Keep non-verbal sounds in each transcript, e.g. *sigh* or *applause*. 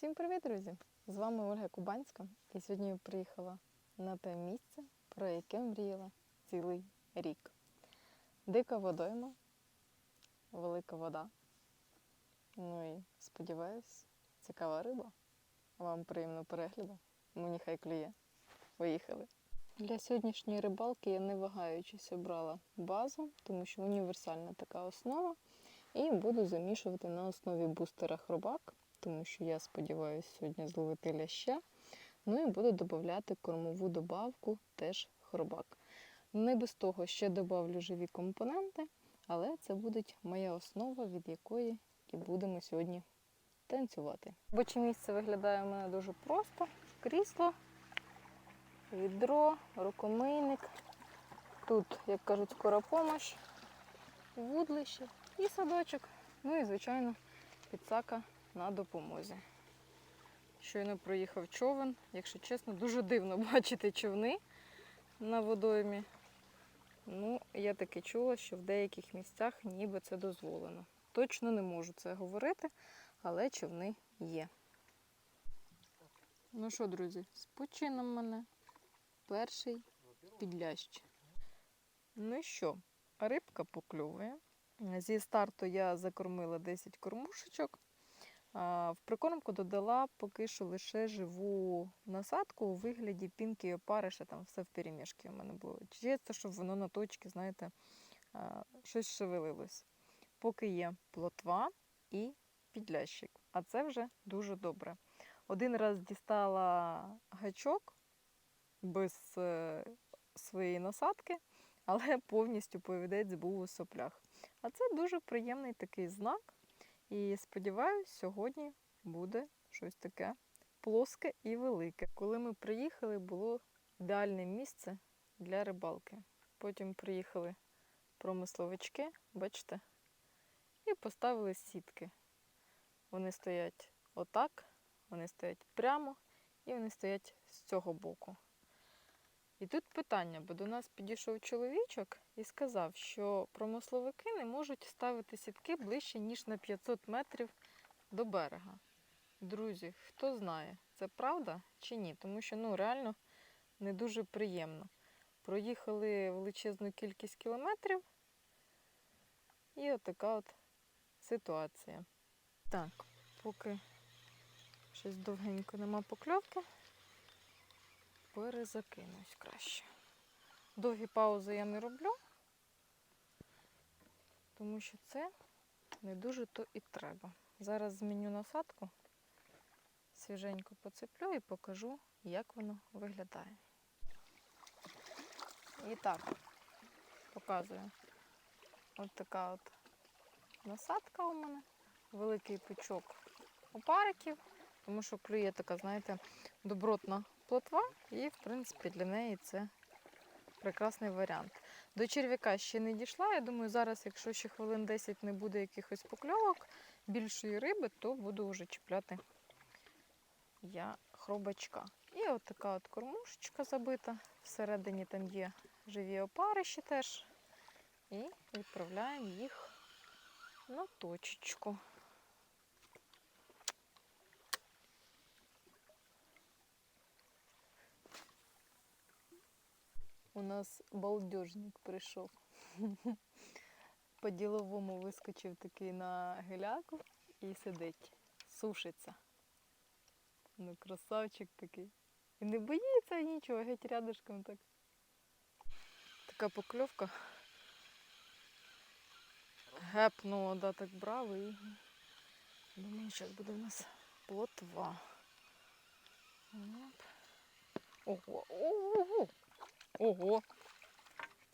Всім привіт, друзі! З вами Ольга Кубанська. І сьогодні я приїхала на те місце, про яке мріяла цілий рік. Дика водойма, велика вода. Ну і сподіваюсь, цікава риба. Вам приємного перегляду. Мені хай клює. Поїхали. Для сьогоднішньої рибалки я не вагаючись обрала базу, тому що універсальна така основа. І буду замішувати на основі бустера хробак, тому що я сподіваюся сьогодні зловити ляща. Ну і буду додати кормову добавку, теж хробак. Не без того ще додавлю живі компоненти, але це буде моя основа, від якої і будемо сьогодні танцювати. Робоче місце виглядає у мене дуже просто: крісло, відро, рукомийник. Тут, як кажуть, скора помощь, вудлище і садочок. Ну і, звичайно, підсака на допомозі. Щойно проїхав човен. Якщо чесно, дуже дивно *laughs* бачити човни на водоймі. Ну, я таки чула, що в деяких місцях ніби це дозволено. Точно не можу це говорити, але човни є. Ну що, друзі, з почином мене перший підлящ. Ну що, рибка покльовує. Зі старту я закормила 10 кормушечок. В прикормку додала поки що лише живу насадку у вигляді пінки і опариша, там все в перемішки у мене було. Чисто, щоб воно на точці, знаєте, щось шевелилось. Поки є плотва і підлящик. А це вже дуже добре. Один раз дістала гачок без е, своєї насадки, але повністю повідець був у соплях. А це дуже приємний такий знак. І сподіваюся, сьогодні буде щось таке плоске і велике. Коли ми приїхали, було ідеальне місце для рибалки. Потім приїхали промисловички, бачите, і поставили сітки. Вони стоять отак, вони стоять прямо і вони стоять з цього боку. І тут питання, бо до нас підійшов чоловічок і сказав, що промисловики не можуть ставити сітки ближче, ніж на 500 метрів до берега. Друзі, хто знає, це правда чи ні? Тому що ну, реально не дуже приємно. Проїхали величезну кількість кілометрів, і от така от ситуація. Так, поки щось довгенько нема покльовки перезакинусь краще. Довгі паузи я не роблю, тому що це не дуже то і треба. Зараз зміню насадку, свіженько поцеплю і покажу, як воно виглядає. І так, показую. Ось така от насадка у мене, великий пучок опариків, тому що клює така, знаєте, добротна плотва, і, в принципі, для неї це прекрасний варіант. До черв'яка ще не дійшла. Я думаю, зараз, якщо ще хвилин 10 не буде якихось покльовок, більшої риби, то буду вже чіпляти я хробачка. І от така от кормушечка забита. Всередині там є живі опарищі теж. І відправляємо їх на точечку. У нас балдежник прийшов. *laughs* По-діловому вискочив такий на геляку і сидить, сушиться. Ну, красавчик такий. І не боїться нічого, геть рядышком так. Така покльовка. Гепнула, да, так браво і думаю, зараз буде в нас плотва. Оп. Ого, ого, ого.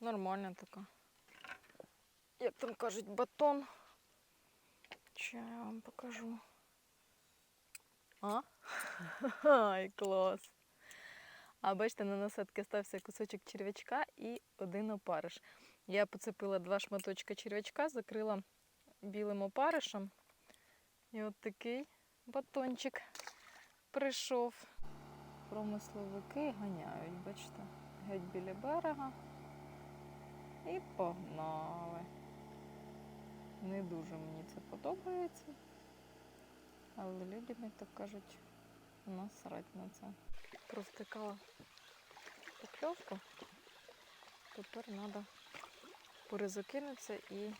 Нормальна така. Як там кажуть, батон. Що я вам покажу. А? *laughs* Ай, клас. А бачите, на насадки стався кусочок черв'ячка і один опариш. Я поцепила два шматочка черв'ячка, закрила білим опаришем. І от такий батончик прийшов. Промисловики ганяють, бачите, геть біля берега. І погнали. Не дуже мені це подобається. Але людям, як так кажуть, насрать на це. Провтикала покльовку. Тепер треба перезакинутися і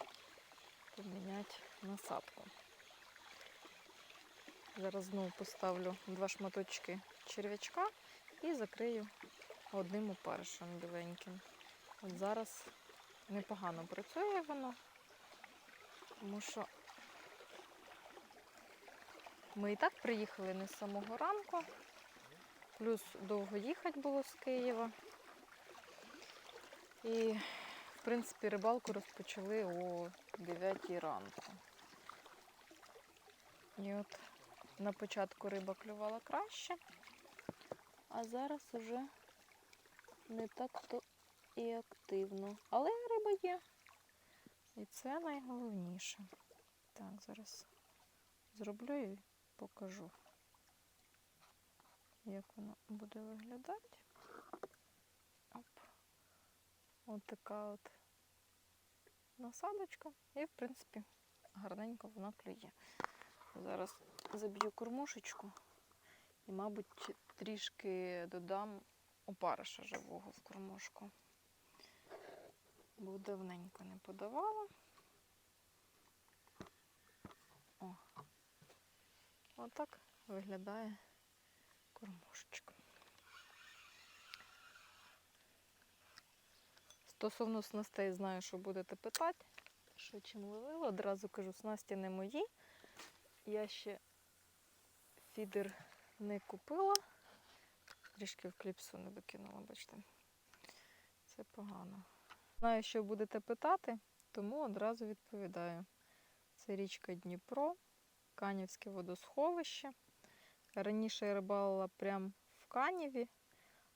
поміняти насадку. Зараз знову поставлю два шматочки черв'ячка і закрию одним опаришем біленьким. От зараз непогано працює воно, тому що ми і так приїхали не з самого ранку, плюс довго їхати було з Києва. І, в принципі, рибалку розпочали о 9 ранку. І от на початку риба клювала краще, а зараз уже не так то і активно. Але риба є. І це найголовніше. Так, зараз зроблю і покажу, як воно буде виглядати. Оп. От така от насадочка. І, в принципі, гарненько вона клює. Зараз заб'ю кормушечку і, мабуть, трішки додам опариша живого в кормушку. Бо давненько не подавала. О. Отак виглядає кормушечка. Стосовно снастей знаю, що будете питати, що чим ловила. Одразу кажу, снасті не мої. Я ще фідер не купила. Трішки в кліпсу не викинула, бачите. Це погано. Знаю, що будете питати, тому одразу відповідаю. Це річка Дніпро, Канівське водосховище. Раніше я рибалила прямо в Каніві,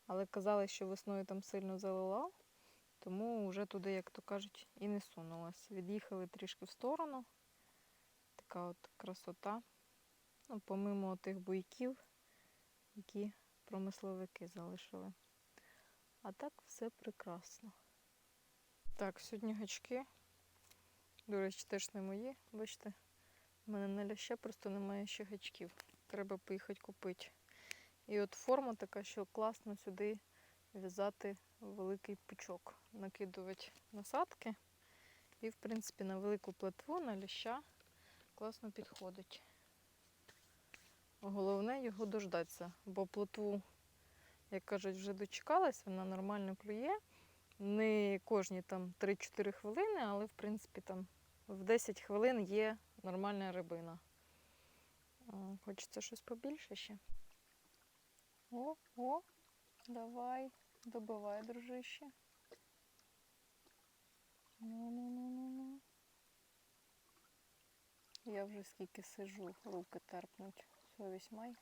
але казали, що весною там сильно залила, тому вже туди, як то кажуть, і не сунулась. Від'їхали трішки в сторону. Така от красота. Ну, помимо тих буйків, які промисловики залишили. А так все прекрасно. Так, сьогодні гачки. До речі, теж не мої. Бачите, в мене на ляще просто немає ще гачків. Треба поїхати купити. І от форма така, що класно сюди в'язати великий пучок, накидувати насадки. І, в принципі, на велику платву, на ляща класно підходить. Головне його дождатися, бо плотву, як кажуть, вже дочекалась, вона нормально клює. Не кожні там 3-4 хвилини, але в принципі там в 10 хвилин є нормальна рибина. Хочеться щось побільше ще. О, о, давай, добивай, дружище. Ну-ну-ну-ну-ну. Я вже скільки сижу, руки терпнуть. Совість май.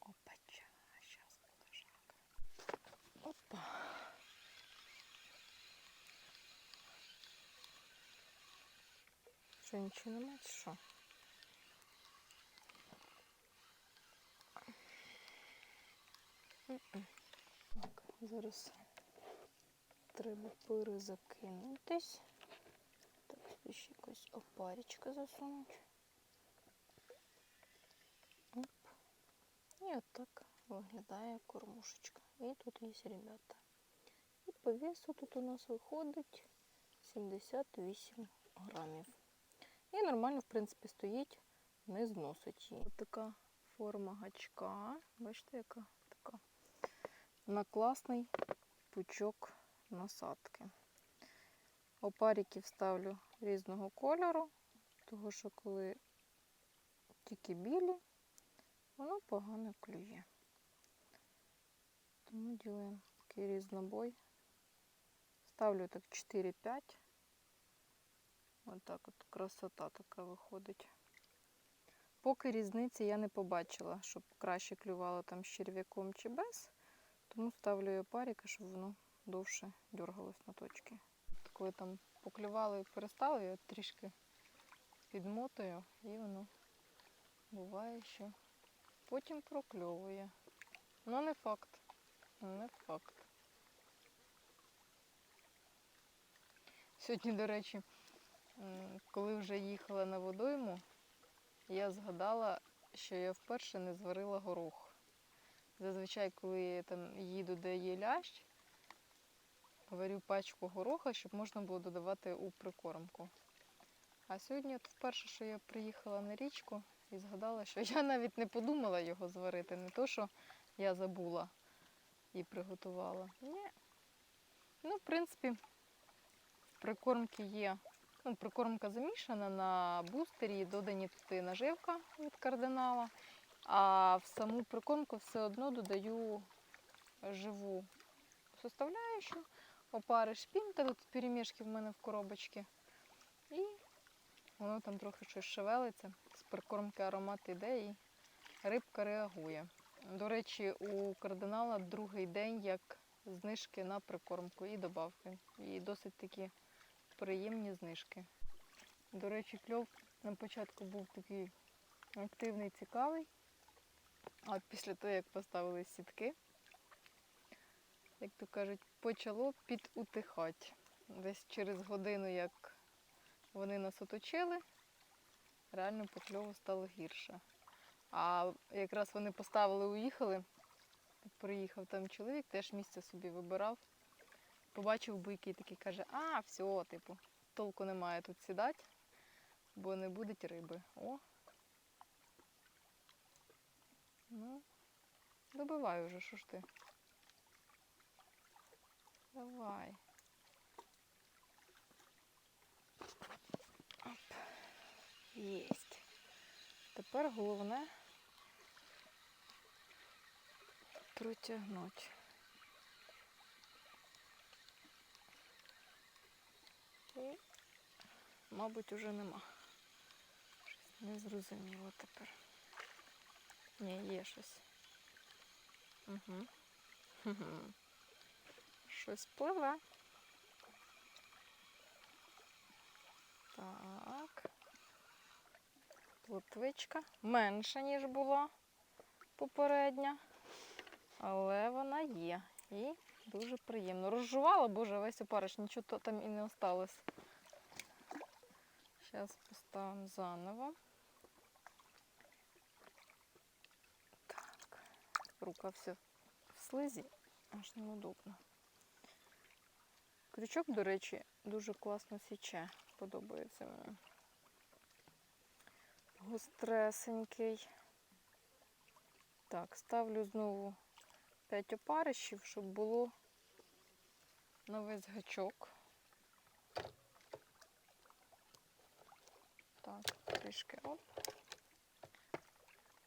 Опача, зараз буде жарко. Опа. Що, нічого немає, чи що? Так, зараз треба перезакинутись. Так, сюди ще якась опарічка засунуть. І отак виглядає кормушечка. І тут є ребята. І по весу тут у нас виходить 78 грамів. І нормально, в принципі, стоїть, не зносить її. Ось така форма гачка. Бачите, яка така на класний пучок насадки. Опарики вставлю різного кольору, тому що коли тільки білі, воно погано клює. Тому ділаємо такий різнобой. Ставлю так 4-5. Ось так от красота така виходить. Поки різниці я не побачила, щоб краще клювало там з черв'яком чи без. Тому ставлю я паріка, щоб воно довше дергалось на точки. Коли там поклювало і перестало, я трішки підмотую і воно буває, що потім прокльовує. Ну не факт. Не факт. Сьогодні, до речі, Коли вже їхала на водойму, я згадала, що я вперше не зварила горох. Зазвичай, коли я там їду, де є лящ, варю пачку гороха, щоб можна було додавати у прикормку. А сьогодні от вперше, що я приїхала на річку і згадала, що я навіть не подумала його зварити, не то, що я забула і приготувала. Ні. Ну, в принципі, прикормки є. Ну, прикормка замішана на бустері, додані туди наживка від кардинала. А в саму прикормку все одно додаю живу составляючу, опари шпінта, тут перемішки в мене в коробочці. І воно там трохи щось шевелиться. Прикормки аромат іде і рибка реагує. До речі, у кардинала другий день як знижки на прикормку і добавки. І досить такі приємні знижки. До речі, кльов на початку був такий активний, цікавий. А після того, як поставили сітки, як то кажуть, почало підутихати. Десь через годину, як вони нас оточили, реально по кльову стало гірше. А якраз вони поставили, уїхали. Приїхав там чоловік, теж місце собі вибирав. Побачив буйки такий каже, а, все, типу, толку немає тут сідати, бо не буде риби. О. Ну, добивай уже, що ж ти? Давай. Оп. Єсть. Тепер головне протягнути. І, мабуть, уже нема. Щось незрозуміло тепер. Ні, є щось. Угу. Щось пливе. Так. Плотвичка менша, ніж була попередня, але вона є. І дуже приємно. Розжувала, боже, весь опариш, нічого там і не осталось. Зараз поставимо заново. Так, рука все в слизі, аж неудобно. Крючок, до речі, дуже класно січе. Подобається мені. Гостресенький. Так, ставлю знову 5 опарищів, щоб було на весь гачок. Так, трішки оп.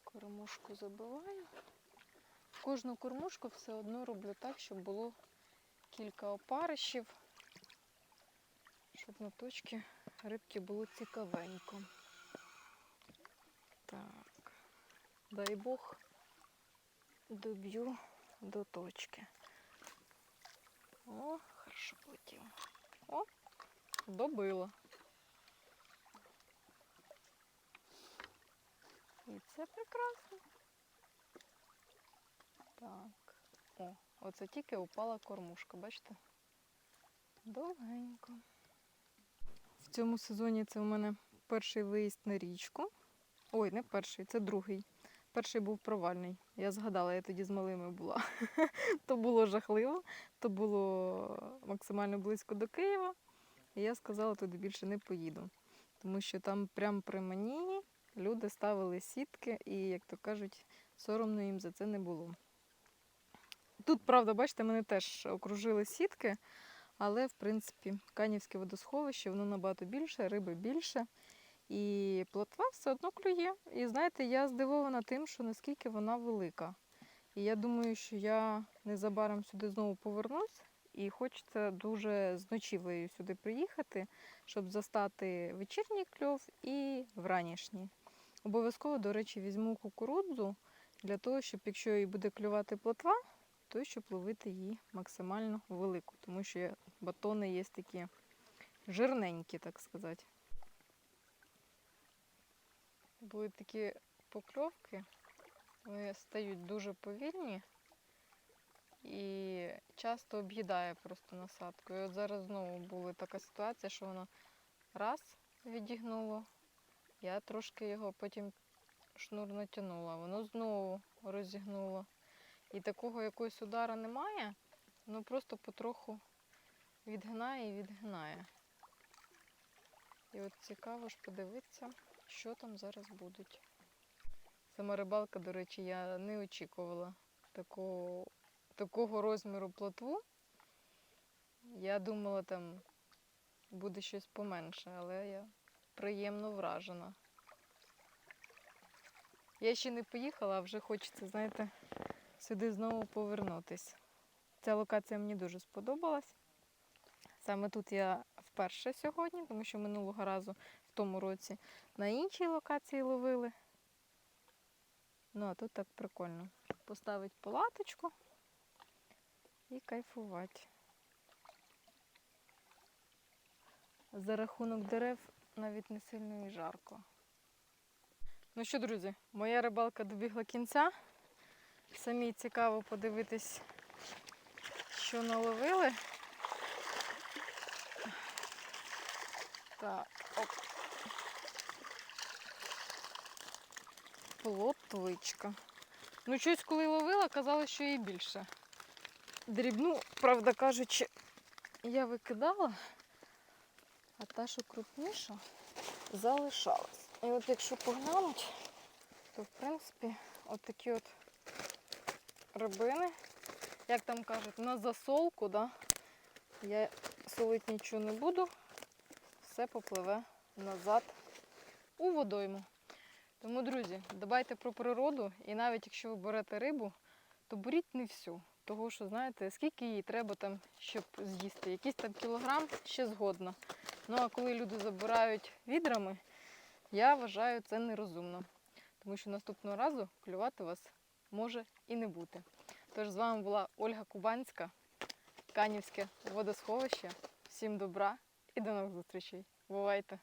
Кормушку забиваю. Кожну кормушку все одно роблю так, щоб було кілька опарищів, щоб на точці рибки було цікавенько. Так, дай Бог, доб'ю до точки. О, хорошо полетіло. О, добила. І це прекрасно. Так. О, оце тільки упала кормушка, бачите? Довгенько. В цьому сезоні це у мене перший виїзд на річку. Ой, не перший, це другий. Перший був провальний. Я згадала, я тоді з малими була. *laughs* то було жахливо, то було максимально близько до Києва. І я сказала, туди більше не поїду. Тому що там прямо при мені люди ставили сітки, і, як то кажуть, соромно їм за це не було. Тут, правда, бачите, мене теж окружили сітки, але, в принципі, канівське водосховище, воно набагато більше, риби більше. І плотва все одно клює. І знаєте, я здивована тим, що наскільки вона велика. І я думаю, що я незабаром сюди знову повернусь. І хочеться дуже з ночівлею сюди приїхати, щоб застати вечірній кльов і вранішній. Обов'язково, до речі, візьму кукурудзу для того, щоб якщо і буде клювати плотва, то щоб ловити її максимально велику, тому що батони є такі жирненькі, так сказати. Були такі покльовки, вони стають дуже повільні і часто об'їдає просто насадку. І от зараз знову була така ситуація, що вона раз відігнуло, я трошки його потім шнур натягнула, воно знову розігнуло. І такого якогось удара немає, воно просто потроху відгинає і відгинає. І от цікаво ж подивитися, що там зараз будуть. Сама рибалка, до речі, я не очікувала такого, такого розміру плотву. Я думала, там буде щось поменше, але я приємно вражена. Я ще не поїхала, а вже хочеться, знаєте, сюди знову повернутись. Ця локація мені дуже сподобалась. Саме тут я вперше сьогодні, тому що минулого разу тому році на іншій локації ловили. Ну, а тут так прикольно. Поставить палаточку і кайфувати. За рахунок дерев навіть не сильно і жарко. Ну що, друзі, моя рибалка добігла кінця. Самі цікаво подивитись, що наловили. Так, оп. Плотвичка. Ну, щось, коли ловила, казали, що її більше. Дрібну, правда кажучи, я викидала, а та, що крупніша, залишалась. І от якщо поглянуть, то в принципі от такі от рибини, як там кажуть, на засолку, да? я солити нічого не буду, все попливе назад у водойму. Тому, друзі, дбайте про природу, і навіть якщо ви берете рибу, то беріть не всю. Того що, знаєте, скільки їй треба там, щоб з'їсти. Якийсь там кілограм ще згодно. Ну а коли люди забирають відрами, я вважаю це нерозумно. Тому що наступного разу клювати вас може і не бути. Тож з вами була Ольга Кубанська, Канівське водосховище. Всім добра і до нових зустрічей. Бувайте!